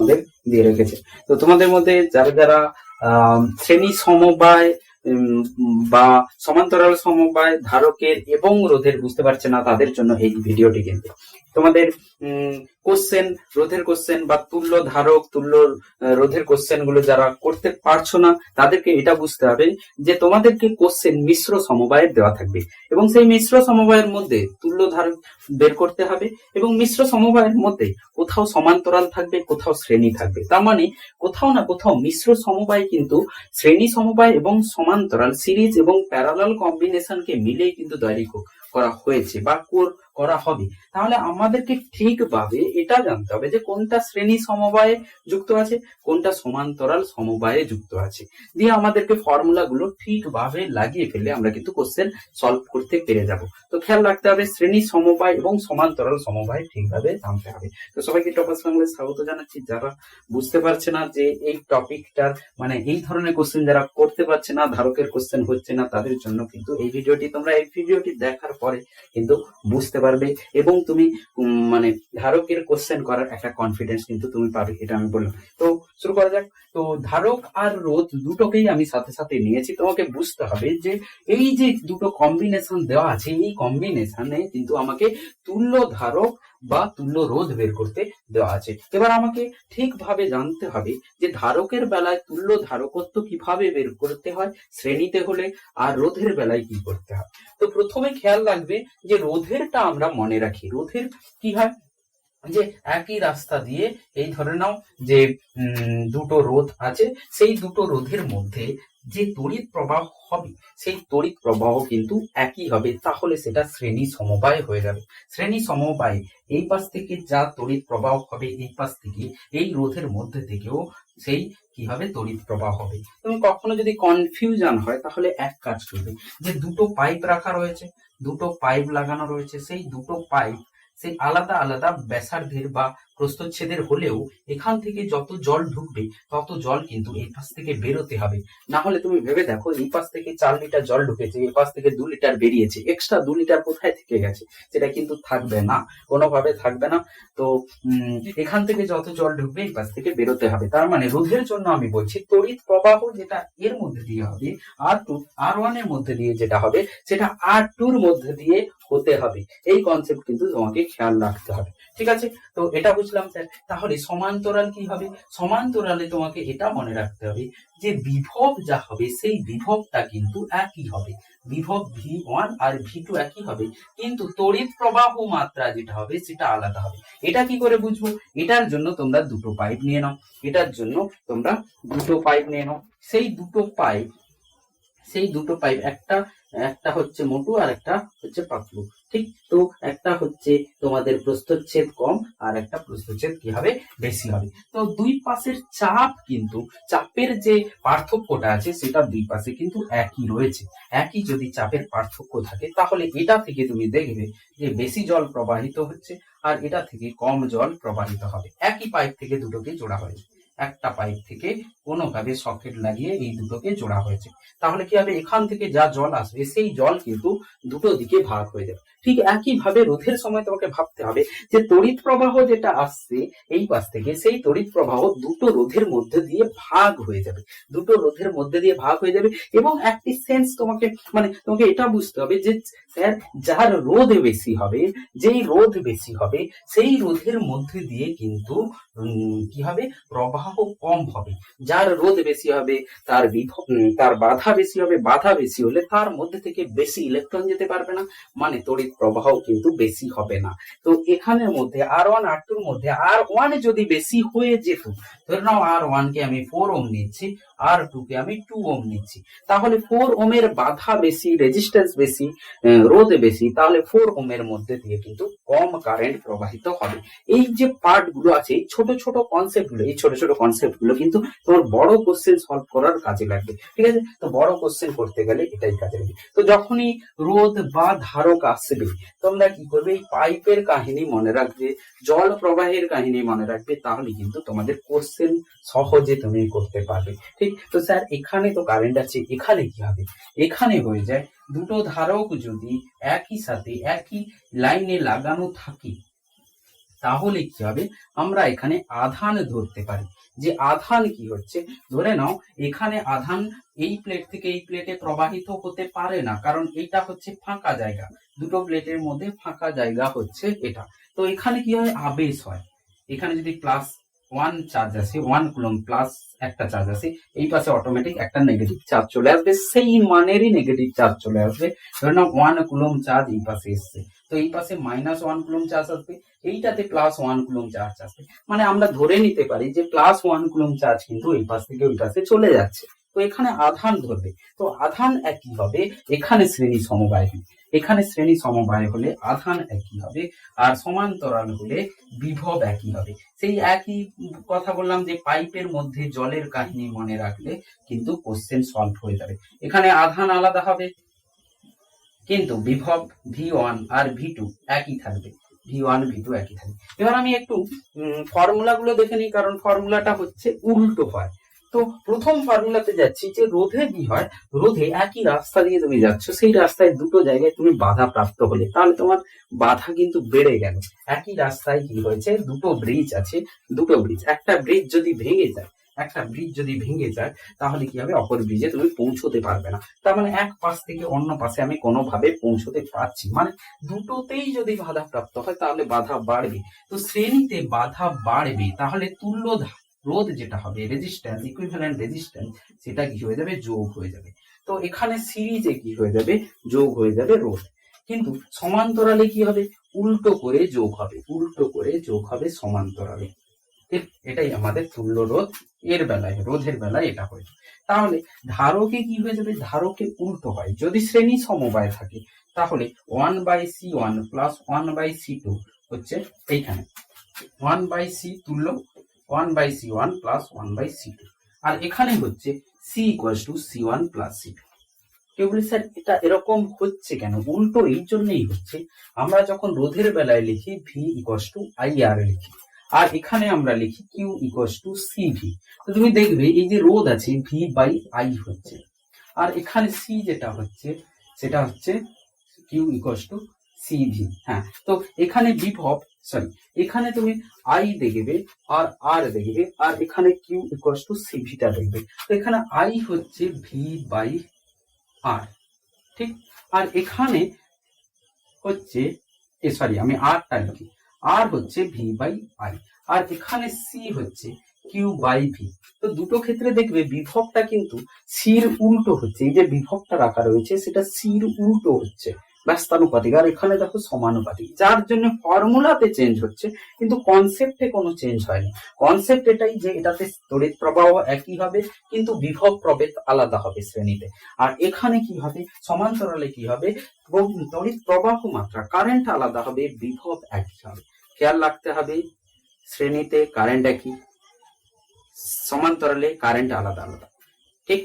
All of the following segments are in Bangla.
আমাদের দিয়ে রেখেছে। তো তোমাদের মধ্যে যারা যারা শ্রেণি সমবায় বা সমান্তরাল সমবায় ধারকের এবং রোধের বুঝতে পারছে না, তাদের জন্য এই ভিডিওটি কিন্তু। তোমাদের কোশ্চেন রোধের কোশ্চেন বা তুল্য ধারক, তুল্য রোধের কোশ্চেনগুলো যারা করতে পারছ না, তাদেরকে এটা বুঝতে হবে যে তোমাদেরকে কোশ্চেন মিশ্র সমবায়ের দেওয়া থাকবে। এবং সেই মিশ্র সমবায়ের মধ্যে তুল্য ধারক বের করতে হবে এবং মিশ্র সমবায়ের মধ্যে কোথাও সমান্তরাল থাকবে, কোথাও শ্রেণি থাকবে। তার মানে কোথাও না কোথাও মিশ্র সমবায় কিন্তু শ্রেণি সমবায় এবং সমান্তরাল, সিরিজ এবং প্যারালাল কম্বিনেশনকে মিলেই কিন্তু তৈরি করা হয়েছে বা কর- করা হবে। তাহলে আমাদেরকে ঠিকভাবে এটা জানতে হবে যে কোনটা শ্রেণি সমবায়ে যুক্ত আছে, কোনটা সমান্তরাল সমবায়ে যুক্ত আছে। দিয়ে আমাদেরকে গুলো ঠিকভাবে লাগিয়ে ফেলে আমরা কিন্তু কোশ্চেন সলভ করতে পেরে যাব। তো খেয়াল রাখতে হবে, শ্রেণি সমবায় এবং সমান্তরাল সমবায় ঠিকভাবে জানতে হবে। তো সবাইকে টপাস বাংলায় স্বাগত জানাচ্ছি। যারা বুঝতে পারছে না যে এই টপিকটার মানে এই ধরনের কোশ্চেন যারা করতে পারছে না, ধারকের কোশ্চেন হচ্ছে না, তাদের জন্য কিন্তু এই ভিডিওটি, তোমরা এই ভিডিওটি দেখার পরে কিন্তু বুঝতে পারবে এবং তুমি মানে ধারকের কোশ্চেন করার একটা কনফিডেন্স কিন্তু তুমি পাবে, এটা আমি বললাম। তো শুরু করা যাক। তো ধারক আর রোধ দুটোকেই আমি সাথে সাথে নিয়েছি। তোমাকে বুঝতে হবে যে এই যে দুটো কম্বিনেশন দেওয়া আছে, এই কম্বিনেশনে কিন্তু আমাকে তুল্য ধারক বা তুল্য রোধ বের করতে দেওয়া আছে। এবার আমাকে ঠিকভাবে জানতে হবে যে ধারকের বেলায় তুল্য ধারকত্ব কীভাবে বের করতে হয়, শ্রেণীতে হলে, আর রোধের বেলায় কি করতে হয়। তো প্রথমে খেয়াল রাখবে যে রোধেরটা আমরা মনে রাখি। রোধের কি হয়? যে একই রাস্তা দিয়ে এই ধরে নাও যে দুটো রোধ আছে, সেই দুটো রোধের মধ্যে যে তড়িৎ প্রবাহ হবে, সেই তড়িৎ প্রবাহ কিন্তু একই হবে, তাহলে সেটা শ্রেণি সমবায় হয়ে যাবে। শ্রেণি সমবায় এই পাশ থেকে যা তড়িৎ প্রবাহ হবে, এই পাশ থেকে, এই রোধের মধ্যে থেকেও সেই কি হবে? তড়িৎ প্রবাহ হবে। তুমি কখনো যদি কনফিউশন হয়, তাহলে এক কাজ করবে, যে দুটো পাইপ রাখা রয়েছে, দুটো পাইপ লাগানো রয়েছে, সেই দুটো পাইপ সেই আলাদা আলাদা ব্যাসার্ধের বা প্রস্থচ্ছেদের হলেও এখান থেকে যত জল ঢুকবে, তত জল কিন্তু এই পাশ থেকে বেরোতে হবে। না হলে তুমি ভেবে দেখো, এই পাশ থেকে চার লিটার জল ঢুকেছে, এই পাশ থেকে দু লিটার বেরিয়েছে। এক্সট্রা দু লিটার কোথায় থেকে গেছে? সেটা কিন্তু থাকবে না, কোনোভাবে থাকবে না। তো এখান থেকে যত জল ঢুকবে, এই পাশ থেকে বেরোতে হবে। তার মানে রোধের জন্য আমি বলছি, তড়িৎ প্রবাহ যেটা এর মধ্যে দিয়ে হবে, আর টু, আর ওয়ানের মধ্যে দিয়ে যেটা হবে, সেটা আর টুর মধ্যে দিয়ে হতে হবে। এই কনসেপ্ট কিন্তু তোমাকে খেয়াল রাখতে হবে। ঠিক আছে? তো এটা বুঝলাম স্যার। তাহলে সমান্তরাল কি হবে? সমান্তরালে তোমাকে এটা মনে রাখতে হবে যে বিভব যা হবে, সেই বিভবটা কিন্তু একই হবে। বিভব ভি ওয়ান আর ভি টু একই হবে, কিন্তু তড়িৎ প্রবাহ মাত্রা যেটা হবে, সেটা আলাদা হবে। এটা কি করে বুঝব? এটার জন্য তোমরা দুটো পাইপ নিয়ে নাও। এটার জন্য তোমরা দুটো পাইপ নিয়ে নাও। সেই দুটো পাইপ সেই দুটো পাইপ একটা একটা হচ্ছে মোটু আর একটা হচ্ছে পাতলু। ঠিক তো একটা হচ্ছে তোমাদের প্রস্থচ্ছেদ কম আর একটা প্রস্থচ্ছেদ কি হবে বেশি হবে? তো দুই পাশের চাপ কিন্তু, চাপের যে পার্থক্যটা আছে সেটা দুই পাশে কিন্তু একই রয়েছে। একই যদি চাপের পার্থক্য থাকে, তাহলে এটা থেকে তুমি দেখবে যে বেশি জল প্রবাহিত হচ্ছে আর এটা থেকে কম জল প্রবাহিত হবে। একই পাইপ থেকে দুটোকে জোড়া হয়েছে একটা পাইপ থেকে কোনোভাবে সকেট লাগিয়ে এই দুটোকে জোড়া হয়েছে। তাহলে কি হবে? এখান থেকে যা জল আসবে, সেই জল কিন্তু দুটো দিকে ভাগ হয়ে যাবে। ঠিক একই ভাবে রোধের সময় তোমাকে ভাবতে হবে যে তড়িৎ প্রবাহ যেটা আসছে এই পাশ থেকে, সেই তড়িৎ প্রবাহ দুটো রোধের মধ্যে দিয়ে ভাগ হয়ে যাবে। দুটো রোধের মধ্যে দিয়ে ভাগ হয়ে যাবে এবং একটি সেন্স তোমাকে মানে তোমাকে এটা বুঝতে হবে যে স্যার, যার রোধ বেশি হবে, যেই রোধ বেশি হবে, সেই রোধের মধ্যে দিয়ে কিন্তু কি হবে? প্রবাহ কম হবে। যার রোধ বেশি হবে, তার তার বাধা বেশি হবে, বাধা বেশি হলে তার মধ্যে থেকে বেশি ইলেকট্রন যেতে পারবে না মানে তড়িৎ প্রবাহ কিন্তু বেশি হবে না। তো এখানের মধ্যে আর ওয়ান আর টুর মধ্যে আর ওয়ানে যদি বেশি হয়ে যেত, ধরে নাও আর ওয়ান কে আমি ফোর ওম নিচ্ছি আর টু কে আমি টু ওম নিচ্ছি, তাহলে ফোর ওমের বাধা বেশি রেজিস্ট্যান্স বেশি রোধ বেশি, তাহলে ফোর ওমের মধ্যে দিয়ে কিন্তু কম কারেন্ট প্রবাহিত হবে। এই যে পার্টগুলো আছে, এই ছোট ছোট কনসেপ্টগুলো, এই ছোট ছোট কনসেপ্টগুলো কিন্তু তোমার বড় কোশ্চেন সলভ করার কাজে লাগবে। ঠিক আছে? তো বড় কোশ্চেন করতে গেলে এটাই কাজে লাগবে। তো যখনই রোধ বা ধারক আসবে, তোমরা কি করবে? এই পাইপের কাহিনী মনে রাখবে, জল প্রবাহের কাহিনী মনে রাখবে, তাহলে কিন্তু তোমাদের কোশ্চেন সহজে তুমি করতে পারবে। ঠিক? তো স্যার, এখানে তো কারেন্ট আছে, এখানে কি হবে? এখানে হয়ে যায়, দুটো ধারক যদি একই সাথে, একই লাইনে লাগানো থাকে তাহলে কি হবে? আমরা এখানে আধান ধরতে পারি। যে আধান কি হচ্ছে? ধরে নাও, এখানে আধান এই প্লেট থেকে এই প্লেটে প্রবাহিত হতে পারে না, কারণ এটা হচ্ছে ফাঁকা জায়গা। দুটো প্লেটের মধ্যে ফাঁকা জায়গা হচ্ছে এটা। তো এখানে কি হয়? আবেশ হয়। এখানে যদি প্লাস ওয়ান চার্জ আসে ওয়ান কুলম প্লাস একটা চার্জ আসে, এই পাশে অটোমেটিক একটা নেগেটিভ চার্জ চলে আসবে। সেই মানেরই নেগেটিভ চার্জ চলে আসবে। ধরে নাও ওয়ান কুলম চার্জ এই পাশে এসছে। তো এই পাশে মাইনাস ওয়ান কুলম চার্জ আসবে, এইটাতে প্লাস ওয়ান কুলম চার্জ আসবে। মানে আমরা ধরে নিতে পারি যে প্লাস ওয়ান কুলম চার্জ কিন্তু এই পাশ থেকে ওই পাশে চলে যাচ্ছে। তো এখানে আধান ধরবে। তো আধান একই হবে, এখানে শ্রেণি সমবায় হবে। এখানে শ্রেণি সমবায় হলে আধান একই হবে, আর সমান্তরাল হলে বিভব একই হবে। সেই একই কথা বললাম যে পাইপের মধ্যে জলের কাহিনী মনে রাখলে কিন্তু কোশ্চেন সলভ হয়ে যাবে। এখানে আধান আলাদা হবে কিন্তু বিভব ভি ওয়ান আর ভি টু একই থাকবে। ভি ওয়ান ভি টু একই থাকবে। এবার আমি একটু ফর্মুলা গুলো দেখে নিই, কারণ ফর্মুলাটা হচ্ছে উল্টো হয়। তো প্রথম ফর্মুলাতে যাচ্ছি যে রোধে কি হয়? রোধে একই রাস্তা দিয়ে তুমি যাচ্ছ, সেই রাস্তায় দুটো জায়গায় তুমি বাধা প্রাপ্ত হলে, তাহলে তোমার বাধা কিন্তু বেড়ে গেল। একই রাস্তায় কি হয়েছে? দুটো ব্রিজ আছে, দুটো ব্রিজ একটা ব্রিজ যদি ভেঙে যায় একটা ব্রিজ যদি ভেঙে যায়, তাহলে কি হবে? অপর ব্রিজে তুমি পৌঁছতে পারবে না। তার মানে এক পাশ থেকে অন্য পাশে আমি কোনোভাবে পৌঁছতে পারছি মানে দুটোতেই যদি বাধা প্রাপ্ত হয়, তাহলে বাধা বাড়বে। তো শ্রেণীতে বাধা বাড়বে, তাহলে তুল্য রোধ যেটা হবে রেজিস্ট্যান্স ইকুইভ্যালেন্ট রেজিস্ট্যান্স সেটা কি হয়ে যাবে? যোগ হয়ে যাবে। তো এখানে সিরিজে কি হয়ে যাবে? যোগ হয়ে যাবে রোধ। কিন্তু সমান্তরালে কি হবে? উল্টো করে যোগ হবে, উল্টো করে যোগ হবে সমান্তরালে। এটাই আমাদের তুল্য রোধ, এর বেলায়, রোধের বেলায় এটা হয় তাহলে ধারকে কি হয়ে যাবে? ধারকে উল্টো হয় যদি শ্রেণি সমবায় থাকে, তাহলে one by C one plus one by C two হচ্ছে এইখানে। ওয়ান বাই সি তুল্য one by C one plus one by C two আর এখানে হচ্ছে C equal to C one plus C two কেউ বলি, স্যার, এটা এরকম হচ্ছে কেন? উল্টো এই জন্যই হচ্ছে। আমরা যখন রোধের বেলায় লিখি V equal to I R লিখি। আর এখানে আমরা লিখি Q equal to C V তো তুমি দেখবে এই যে রোধ আছে ভি বাই আই হচ্ছে। আর এখানে সি যেটা হচ্ছে, সেটা হচ্ছে Q equal to C V হ্যাঁ তো এখানে বিভব সরি এখানে তুমি আই দেখবে আর আর দেখবে, আর এখানে কিউ ইকুয়াল টু সি ভিটা দেখবে। তো এখানে আই হচ্ছে ভি বাই আর ঠিক? আর এখানে হচ্ছে, এ সরি আমি আরটা লিখি। আর হচ্ছে ভি বাই আই আর এখানে সি হচ্ছে কিউ বাই ভি তো দুটো ক্ষেত্রে দেখবে বিভবটা কিন্তু সির উল্টো হচ্ছে। এই যে বিভবটা রাখা রয়েছে, সেটা সির উল্টো হচ্ছে। ব্যস্তানুপাতিক আর এখানে দেখো সমানুপাতিক। যার জন্য ফর্মুলাতে চেঞ্জ হচ্ছে, কিন্তু কনসেপ্টে কোনো চেঞ্জ হয়নি। কনসেপ্ট এটাই যে এটাতে তড়িৎ প্রবাহ একই হবে, কিন্তু বিভব প্রভেদ আলাদা হবে শ্রেণীতে। আর এখানে কি হবে? সমান্তরালে কি হবে? তড়িৎ প্রবাহ মাত্রা কারেন্ট আলাদা হবে, বিভব একই হবে। খেয়াল রাখতে হবে, শ্রেণীতে কারেন্ট একই সমান্তরালে কারেন্ট আলাদা আলাদা। ঠিক?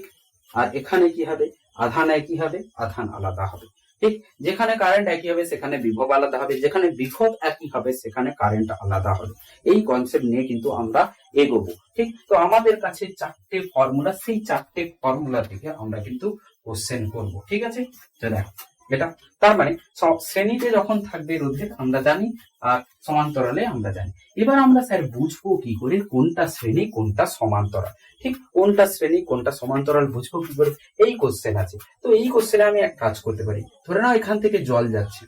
আর এখানে কি হবে? আধান একই হবে? আধান আলাদা হবে। ঠিক? যেখানে কারেন্ট একই হবে, সেখানে বিভব আলাদা হবে। যেখানে বিভব একই হবে, সেখানে কারেন্ট আলাদা হবে। এই কনসেপ্ট নিয়ে কিন্তু আমরা এগোবো। ঠিক? তো আমাদের কাছে চারটে ফর্মুলা সেই চারটে ফর্মুলা থেকে আমরা কিন্তু কোশ্চেন করব। ঠিক আছে? তো দেখো। এটা। তার মানে শ্রেণীতে যখন থাকবে রোধের আমরা জানি, আর সমান্তরালে আমরা জানি। এবার আমরা স্যার বুঝব কি করে, কোনটা শ্রেণি, কোনটা সমান্তরাল। ঠিক কোনটা শ্রেণি, কোনটা সমান্তরাল বুঝব কি করে? এই কোশ্চেন আছে। তো এই কোশ্চেনে আমি এক কাজ করতে পারি। ধরে নাও এখান থেকে জল যাচ্ছে।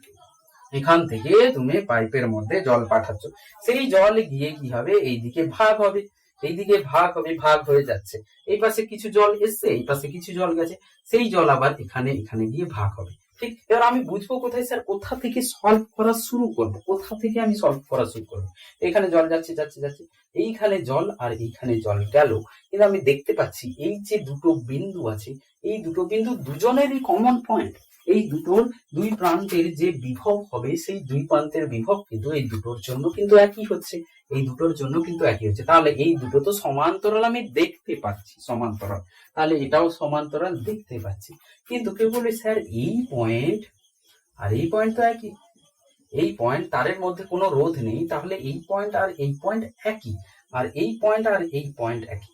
এখান থেকে তুমি পাইপের মধ্যে জল পাঠাচ্ছ। সেই জল গিয়ে কি হবে? এইদিকে ভাগ হবে। এইদিকে ভাগ হবে, ভাগ হয়ে যাচ্ছে। এই পাশে কিছু জল এসছে, এই পাশে কিছু জল গেছে। সেই জল আবার এখানে এখানে গিয়ে ভাগ হবে। ঠিক, এবার আমি বুঝব কোথায় স্যার কোথা থেকে সলভ করা শুরু করব, কোথা থেকে আমি সলভ করা শুরু করব। এখানে জল যাচ্ছে যাচ্ছে যাচ্ছে, এইখানে জল আর এইখানে জল গেল। কিন্তু আমি দেখতে পাচ্ছি এই যে দুটো বিন্দু আছে, এই দুটো বিন্দু দুজনেরই কমন পয়েন্ট এই দুটোর দুই প্রান্তের যে বিভব হবে, সেই দুই প্রান্তের বিভব কিন্তু এই দুটোর জন্য কিন্তু একই হচ্ছে। এই দুটোর জন্য কিন্তু একই হচ্ছে। তাহলে এই দুটো তো সমান্তরাল আমি দেখতে পাচ্ছি, সমান্তরাল। তাহলে এটাও সমান্তরাল দেখতে পাচ্ছি। কিন্তু কেউ বলে স্যার, এই পয়েন্ট আর এই পয়েন্ট তো একই। এই পয়েন্ট তারের মধ্যে কোনো রোধ নেই, তাহলে এই পয়েন্ট আর এই পয়েন্ট একই। আর এই পয়েন্ট আর এই পয়েন্ট একই।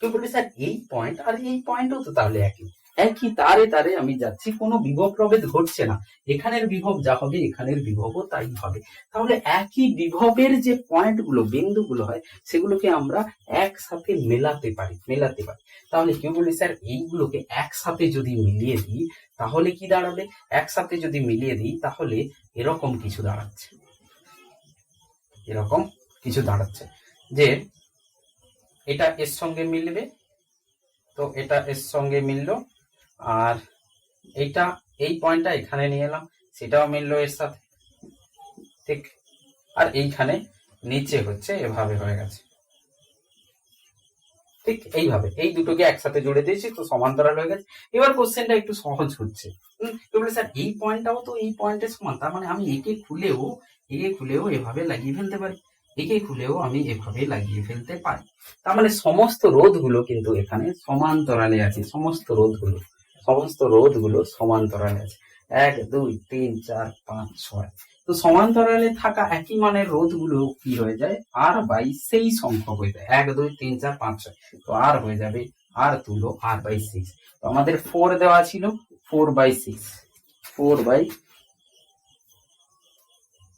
কেউ বলবে, স্যার, এই পয়েন্ট আর এই পয়েন্টও তো তাহলে একই। একই তারে তারে আমি যাচ্ছি, কোনো বিভব প্রভেদ ঘটছে না। এখানের বিভব যা হবে, এখানের বিভবও তাই হবে। তাহলে একই বিভবের যে পয়েন্টগুলো বিন্দুগুলো হয়, সেগুলোকে আমরা একসাথে মেলাতে পারি মেলাতে পারি। তাহলে কেউ বলি স্যার, এইগুলোকে একসাথে যদি মিলিয়ে দিই, তাহলে কি দাঁড়াবে? একসাথে যদি মিলিয়ে দিই, তাহলে এরকম কিছু দাঁড়াচ্ছে। এরকম কিছু দাঁড়াচ্ছে যে এটা এর সঙ্গে মিলবে, তো এটা এর সঙ্গে মিললো আর এইটা, এই পয়েন্টটা এখানে নিয়ে এলাম, সেটাও মিললো এর সাথে। ঠিক? আর এইখানে নিচে হচ্ছে, এভাবে হয়ে গেছে। ঠিক এইভাবে, এই দুটোকে একসাথে জুড়ে দিয়েছি, তো সমান্তরাল হয়ে গেছে। এবার কোশ্চেনটা একটু সহজ হচ্ছে। স্যার, এই পয়েন্টটাও তো এই পয়েন্টের সমান, তার মানে আমি একে খুলেও একে খুলেও এভাবে লাগিয়ে ফেলতে পারি। একে খুলেও আমি এভাবে লাগিয়ে ফেলতে পারি। তার মানে সমস্ত রোধগুলো কিন্তু এখানে সমান্তরালে আছে, সমস্ত রোধগুলো। সমস্ত রোধগুলো সমান্তরালে আছে। এক, দুই, তিন, চার, পাঁচ, ছয়। তো সমান্তরালে থাকা একই মানের রোধগুলো কি হয়ে যায়? আর বাই সেই সংখ্যক হয়ে যায়। এক, দুই, তিন, চার, পাঁচ, ছয়। তো আর হয়ে যাবে আর তুলো আর বাই সিক্স তো আমাদের ফোর দেওয়া ছিল four by six four by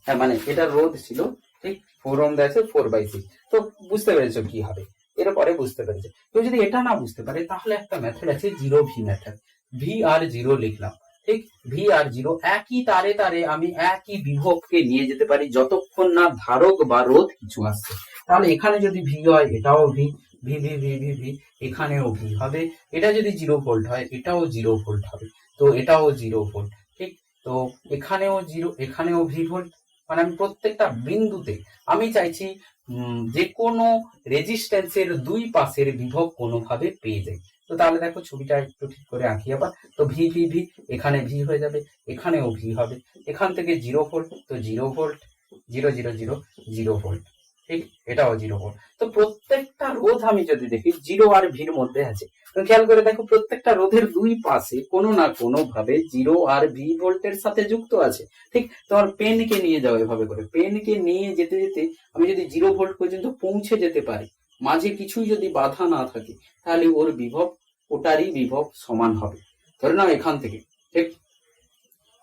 হ্যাঁ মানে এটা রোধ ছিল, ঠিক? ফোর ওম দেওয়া আছে ফোর বাই সিক্স তো বুঝতে পেরেছ কি হবে? এরপরে বুঝতে পেরেছে। কেউ যদি এটা না বুঝতে পারে, তাহলে একটা মেথড আছে জিরো ভি মেথড ভি আর জিরো লিখলাম। ঠিক? ভি আর জিরো একই তারে তারে আমি একই বিভবকে নিয়ে যেতে পারি যতক্ষণ না ধারক বা রোধ কিছু আসছে। তাহলে এখানে যদি ভি হয়, এটাও V V V V V V এখানেও ভি হবে। এটা যদি জিরো ভোল্ট হয়, এটাও জিরো ভোল্ট হবে। তো এটাও জিরো ভোল্ট ঠিক? তো এখানেও জিরো এখানেও ভি ভোল্ট মানে আমি প্রত্যেকটা বিন্দুতে, আমি চাইছি যে কোনো রেজিস্ট্যান্সের দুই পাশের বিভব কোনোভাবে পেয়ে যাই। তো তাহলে দেখো ছবিটা একটু ঠিক করে আঁকি আবার, তো ভি ভি ভি এখানে ভি হয়ে যাবে, এখানেও ভি হবে। এখান থেকে জিরো ভোল্ট তো zero volt zero zero zero zero volt ঠিক? এটাও জিরো ভোল্ট তো প্রত্যেকটা রোধ আমি যদি দেখি জিরো আর ভির মধ্যে আছে। খেয়াল করে দেখো, প্রত্যেকটা রোধের দুই পাশে কোনো না কোনো ভাবে জিরো আর ভি ভোল্টের সাথে যুক্ত আছে, ঠিক? তোমার পেনকে নিয়ে যাও এভাবে করে। পেনকে নিয়ে যেতে যেতে আমি যদি জিরো ভোল্ট পর্যন্ত পৌঁছে যেতে পারি, মাঝে কিছুই যদি বাধা না থাকে, তাহলে ওর বিভব ওটারই বিভব সমান হবে। ধরে নাও এখান থেকে, ঠিক?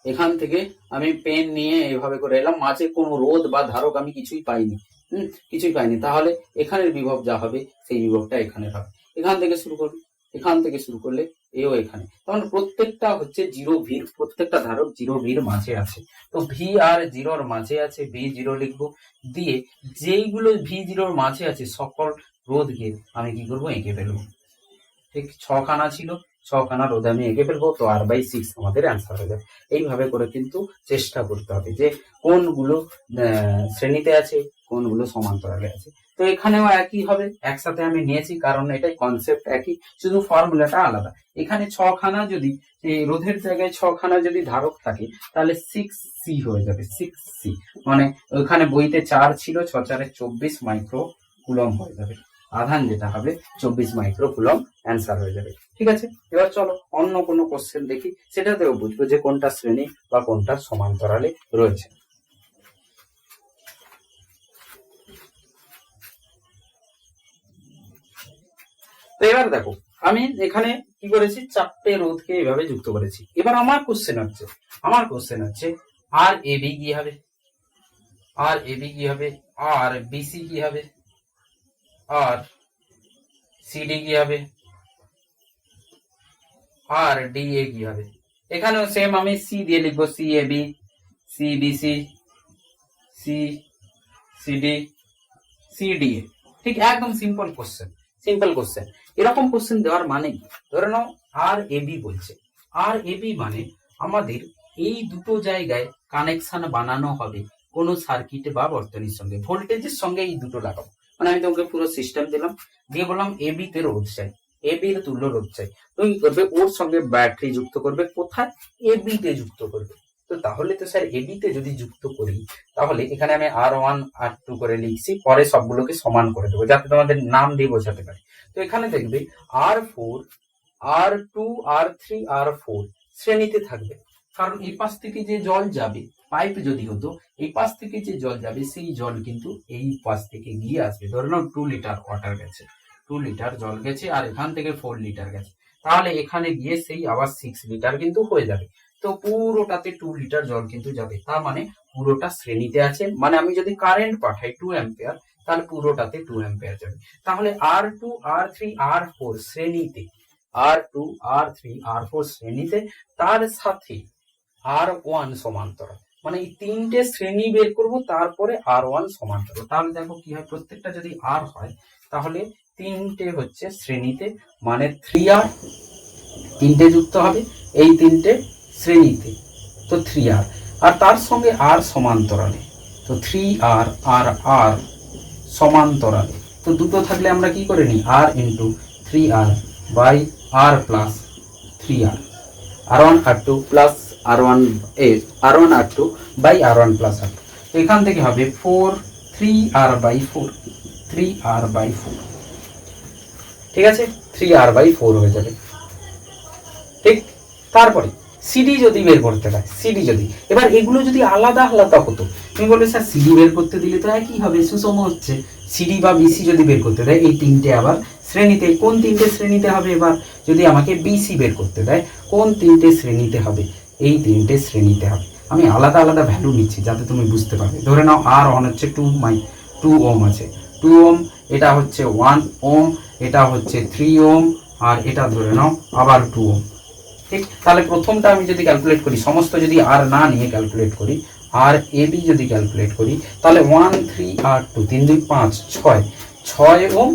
এখান থেকে আমি পেন নিয়ে এভাবে করে এলাম, মাঝে কোনো রোধ বা ধারক আমি কিছুই পাইনি, হুম? কিছুই পাইনি। তাহলে এখানের বিভব যা হবে, সেই বিভবটা এখানে হবে। এখান থেকে শুরু করবে, এখান থেকে শুরু করলে এও এখানে। তখন প্রত্যেকটা হচ্ছে জিরো ভির প্রত্যেকটা ধারক জিরো ভির মাঝে আছে। তো ভি আর জিরোর মাঝে আছে ভি জিরো লিখব, দিয়ে যেইগুলো ভি জিরোর মাঝে আছে, সকল রোধকে আমি কি করব, এঁকে ফেলব। ঠিক ছখানা ছিল, ছখানা রোধ আমি এঁকে ফেলব, তো আর বাই সিক্স আমাদের অ্যান্সার হয়ে যাবে। এইভাবে করে কিন্তু চেষ্টা করতে হবে যে কোনগুলো শ্রেণীতে আছে, কোনগুলো সমান্তরালে আছে। তো এখানেও একই হবে, একসাথে আমি নিয়েছি, কারণ এটাই কনসেপ্ট একই, শুধু ফর্মুলাটা আলাদা। এখানে ছখানা যদি রোধের জায়গায় ছখানা যদি ধারক থাকে, তাহলে সিক্স সি হয়ে যাবে সিক্স সি মানে ওখানে বইতে চার ছিল ছ চারে চব্বিশ মাইক্রো কুলম হয়ে যাবে। আধান যেটা হবে, চব্বিশ মাইক্রো কুলম অ্যান্সার হয়ে যাবে। ঠিক আছে? এবার চলো অন্য কোনো কোশ্চেন দেখি, সেটাতেও বুঝব যে কোনটা শ্রেণি বা কোনটা সমান্তরালে রয়েছে। এবার দেখো, আমি এখানে কি করেছি? চারটে রোধকে এভাবে যুক্ত করেছি। এবার আমার কোশ্চেন হচ্ছে, আমার কোশ্চেন হচ্ছে আর এ বি কি হবে? আর এ বি কি হবে? আর বিসি কি হবে? আর সিডি কি হবে? আর ডি এ কি হবে? এখানেও সেম আমি সি দিয়ে লিখব C A B C B C C CD CD ঠিক একদম সিম্পল কোশ্চেন সিম্পল কোশ্চেন এরকম কোশ্চেন দেওয়ার মানে কি? ধরে নাও আর এ বি বলছে। আর এ বি মানে আমাদের এই দুটো জায়গায় কানেকশন বানানো হবে কোনো সার্কিট বা বর্তনীর সঙ্গে। ভোল্টেজের সঙ্গে এই দুটো লাগাবো। মানে আমি তোমাকে পুরো সিস্টেম দিলাম। দিয়ে বললাম এ বি তে রোধ চাই। এ বি এর তুল্য রোধ চাই। তুমি করবে? ওর সঙ্গে ব্যাটারি যুক্ত করবে। কোথায়? এ বি তে যুক্ত করবে। তো তাহলে তো স্যার এ বি তে যদি যুক্ত করি, তাহলে এখানে আমি আর ওয়ান আর টু করে লিখছি। পরে সবগুলোকে সমান করে দেবো, যাতে তোমাদের নাম দিয়ে বোঝাতে পারি। তো এখানে দেখবে R four R two R three R four শ্রেণীতে থাকবে। কারণ এই পাশ থেকে যে জল যাবে পাইপ যদি হতো, এই পাশ থেকে যে জল যাবে, সেই জল কিন্তু এই পাশ থেকে গিয়ে আসবে। ধরে নাও টু লিটার ওয়াটার গেছে। টু লিটার জল গেছে আর এখান থেকে ফোর লিটার গেছে। তাহলে এখানে গিয়ে সেই আবার সিক্স লিটার কিন্তু হয়ে যাবে। তো পুরোটাতে টু লিটার জল কিন্তু যাবে। তার মানে পুরোটা শ্রেণীতে আছে। মানে আমি যদি কারেন্ট পাঠাই টু অ্যাম্পিয়ার তাহলে পুরোটাতে টু অ্যাম্পিয়ার যাবে। তাহলে R two R three R four শ্রেণীতে R two R three R four শ্রেণীতে, তার সাথে আর ওয়ান সমান্তরাল মানে এই তিনটে শ্রেণি বের করব, তারপরে আর ওয়ান সমান সমান্তরাল তাহলে দেখো কি হয়, প্রত্যেকটা যদি আর হয়, তাহলে তিনটে হচ্ছে শ্রেণীতে মানে থ্রি আর তিনটে যুক্ত হবে, এই তিনটে শ্রেণীতে, তো থ্রি আর আর তার সঙ্গে আর সমান্তরালে, তো থ্রি আর আর আর সমান্তরালে, তো দুটো থাকলে আমরা কি করে নিই? R into three R by R plus three R R one R two plus R one A R one R two by R one plus R এখান থেকে হবে four three R by four three R by four ঠিক আছে? থ্রি আর বাই ফোর হয়ে যাবে। ঠিক? তারপরে সিডি যদি বের করতে হয় সিডি যদি। এবার এগুলো যদি আলাদা আলাদা হতো তুমি বলবে, স্যার সিডি বের করতে দিলে তো একই হবে, সুষম হচ্ছে। সিডি বা বিসি যদি বের করতে দেয়, এই তিনটে আবার শ্রেণীতে, কোন তিনটে শ্রেণীতে হবে এবার? যদি আমাকে বিসি বের করতে দেয়, কোন তিনটে শ্রেণীতে হবে? এই তিনটে শ্রেণীতে হবে। আমি আলাদা আলাদা ভ্যালু নিচ্ছি যাতে তুমি বুঝতে পারবে। ধরে নাও আর ওয়ান হচ্ছে টু মাই টু ওম আছে। টু ওম এটা হচ্ছে ওয়ান ওম এটা হচ্ছে থ্রি ওম আর এটা ধরে নাও আবার টু ওম ঠিক? তাহলে প্রথমটা আমি যদি ক্যালকুলেট করি, সমস্ত যদি আর না নিয়ে ক্যালকুলেট করি, আর এ বি যদি ক্যালকুলেট করি, তাহলে ওয়ান থ্রি আর টু তিন, দুই, পাঁচ, ছয়। ছয় ওম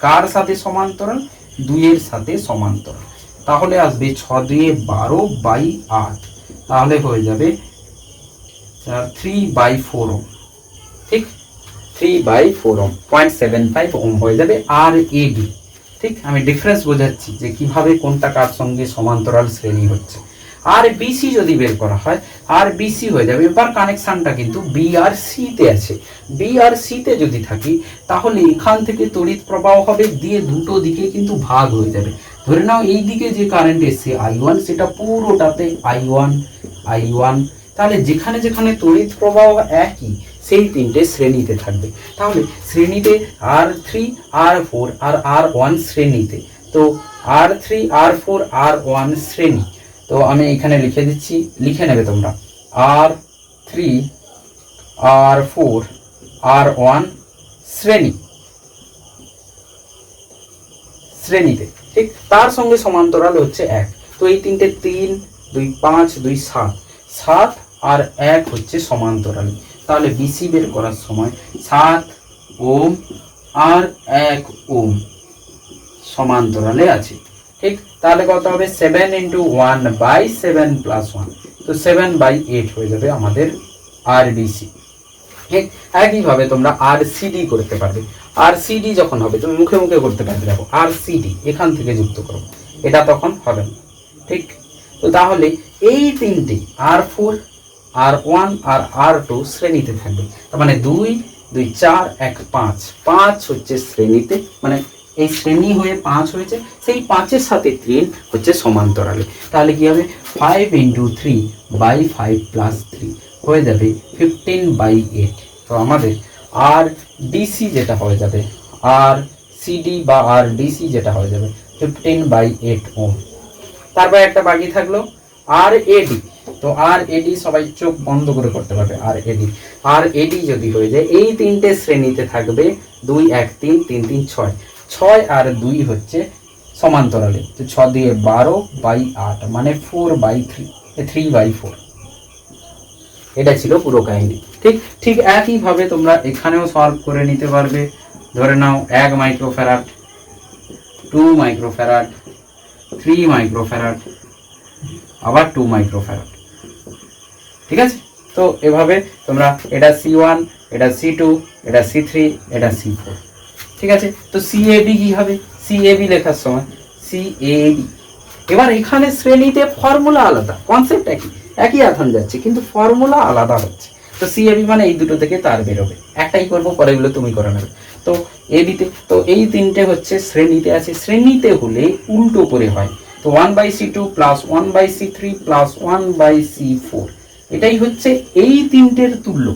কার সাথে সমান্তরাল? দুইয়ের সাথে সমান্তরাল। তাহলে আসবে ছ দুয়ে বারো বাই আট। তাহলে হয়ে যাবে থ্রি বাই ফোর ঠিক? Three by four point seven five ohm হয়ে যাবে আর এ বি ঠিক? আমি ডিফারেন্স বোঝাচ্ছি যে কীভাবে কোনটা কার সঙ্গে সমান্তরাল শ্রেণি হচ্ছে। আর বিসি যদি বের করা হয়, আর বিসি হয়ে যাবে, এবার কানেকশনটা কিন্তু বি আর সিতে আছে। বি আর সিতে যদি থাকি, তাহলে এখান থেকে তড়িৎ প্রবাহ হবে, দিয়ে দুটো দিকে কিন্তু ভাগ হয়ে যাবে। ধরে নাও এই দিকে যে কারেন্ট এসছে আই ওয়ান সেটা পুরোটাতে আই ওয়ান আই ওয়ান তাহলে যেখানে যেখানে তড়িৎ প্রবাহ একই, সেই তিনটে শ্রেণীতে থাকবে। তাহলে শ্রেণীতে আর থ্রি আর ফোর আর আর ওয়ান শ্রেণীতে। তো R three R four R one শ্রেণি। তো আমি এখানে লিখে দিচ্ছি, লিখে নেবে তোমরা। R three R four R one শ্রেণি। শ্রেণীতে। ঠিক তার সঙ্গে সমান্তরাল হচ্ছে এক। তো এই তিনটে তিন, দুই পাঁচ, দুই সাত। সাত আর এক হচ্ছে সমান্তরালী। তাহলে বিসি বের করার সময় সাত ওম আর এক ওম সমান্তরালে আছে। ঠিক? তাহলে কত হবে? Seven into one by seven plus one তো সেভেন বাই এইট হয়ে যাবে আমাদের আর বিসি ঠিক? একইভাবে তোমরা আর সিডি করতে পারবে। আর সিডি যখন হবে, তুমি মুখে মুখে করতে পারবে, দেখো আর সিডি এখান থেকে যুক্ত করো। এটা তখন হবে না, ঠিক? তো তাহলে এই তিনটি আর ফোর আর ওয়ান আর আর টু শ্রেণীতে থাকবে। তার মানে দুই দুই, চার, এক, পাঁচ। পাঁচ হচ্ছে শ্রেণীতে মানে এই শ্রেণি হয়ে পাঁচ হয়েছে, সেই পাঁচের সাথে তিন হচ্ছে সমান্তরালে। তাহলে কি হবে? Five into three by five plus three হয়ে যাবে ফিফটিন বাই এইট তো আমাদের আর ডিসি যেটা হয়ে যাবে আর সিডি বা আর ডিসি যেটা হয়ে যাবে ফিফটিন বাই এইট ওম তারপর একটা বাকি থাকল আর এডি তো আর এডি সবাই চোখ বন্ধ করে করতে পারবে আর এডি আর এডি যদি হয়ে যায়, এই তিনটে শ্রেণীতে থাকবে, দুই, এক, তিন তিন তিন, ছয়। ছয় আর দুই হচ্ছে সমান্তরালে। তো ছ দিয়ে বারো বাই আট মানে four by three three by four এটা ছিল পুরো কাহিনী। ঠিক ঠিক একইভাবে তোমরা এখানেও সলভ করে নিতে পারবে। ধরে নাও, এক microfarad two microfarad three microfarad আবার টু মাইক্রোফ্যারাড ঠিক আছে? তো এভাবে তোমরা, এটা সি ওয়ান এটা সি টু এটা সি থ্রি এটা সি ফোর ঠিক আছে? তো সি এ বি কি হবে? সি এ বি লেখার সময় সি এ এবার এখানে শ্রেণীতে ফর্মুলা আলাদা কনসেপ্ট একই একই আধান যাচ্ছে, কিন্তু ফর্মুলা আলাদা হচ্ছে। তো সি এ বি মানে এই দুটো থেকে তার বেরোবে একটাই করব পরেগুলো তুমি করে নেবে। তো এ বিতে তো এই তিনটে হচ্ছে শ্রেণীতে আছে। শ্রেণীতে হলে উল্টো করে হয়। তো one by C two plus one by C three plus one by C four এটাই হচ্ছে এই তিনটের তুল্য।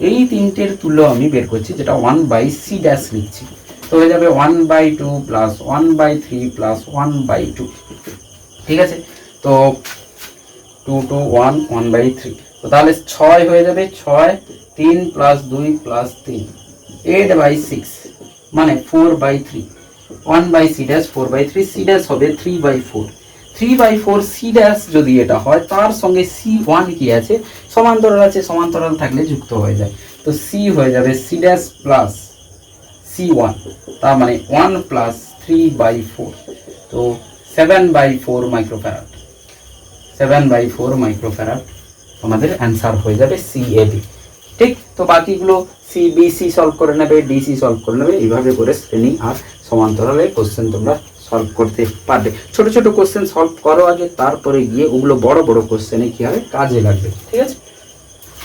এই তিনটের তুল্য আমি বের করছি, যেটা ওয়ান বাই সি ড্যাশ লিখছি। তো হয়ে যাবে one by two plus one by three plus one by two ঠিক আছে? তো two two one one by three তো তাহলে ছয় হয়ে যাবে ছয়, তিন প্লাস দুই প্লাস তিন। এইট বাই সিক্স মানে four by three one by C dash four by three C dash হবে three by four three by four C dash যদি এটা হয়, তার সঙ্গে সি ওয়ান কি আছে? সমান্তরাল আছে, সমান্তরাল থাকলে যুক্ত হয়ে যায়। তো সি হয়ে যাবে C dash plus C one তার মানে one plus three by four তো seven by four microfarad seven by four microfarad আমাদের অ্যান্সার হয়ে যাবে সি এ বি ঠিক? তো বাকিগুলো সি বি সি সলভ করে নেবে ডিসি সলভ করে নেবে। এইভাবে করে শ্রেণি আর সমান্তরালে কোশ্চেন তোমরা সলভ করতে পারবে। ছোট ছোট কোশ্চেন সলভ করো আগে, তারপরে গিয়ে ওগুলো বড় বড় কোশ্চেনে কি হবে? কাজে লাগবে। ঠিক আছে?